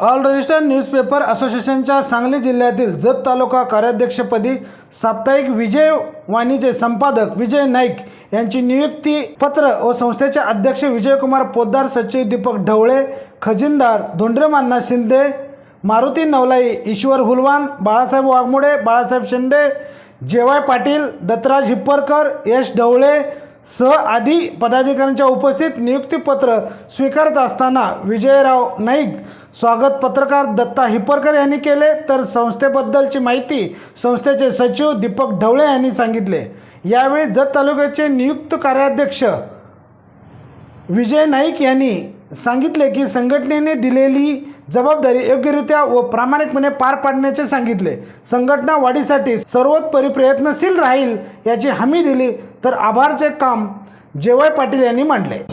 All register newspaper असोसिएशनच्या सांगली जिल्ह्यातील जत तालुका कार्याध्यक्षपदी साप्ताहिक विजय वाणीचे संपादक विजय नाईक यांची नियुक्ती पत्र व संस्थेचे अध्यक्ष विजयकुमार पोद्दार सचिव दीपक ढवळे खजिनदार धोंड्रेमान्ना शिंदे मारुती नवलाई ईश्वर हुलवान बाळासाहेब वाघमोडे बाळासाहेब शिंदे जेवाय पाटील दत्तराज हिप्परकर यश ढवळे सह आदी पदाधिकाऱ्यांच्या उपस्थित नियुक्तीपत्र स्वीकारत असताना विजयराव नाईक स्वागत पत्रकार दत्ता हिप्परकर यांनी केले तर संस्थेबद्दलची माहिती संस्थेचे सचिव दीपक ढवळे यांनी सांगितले. यावेळी जत तालुक्याचे नियुक्त कार्याध्यक्ष विजय नाईक यांनी सांगितले की संघटनेने दिलेली जबाबदारी योग्यरित्या व प्रामाणिकपणे पार पाडण्याचे सांगितले. संघटना वाढीसाठी सर्वोत्परी प्रयत्नशील राहील याची हमी दिली तर आभारचे काम जेवाय पाटील यांनी मांडले.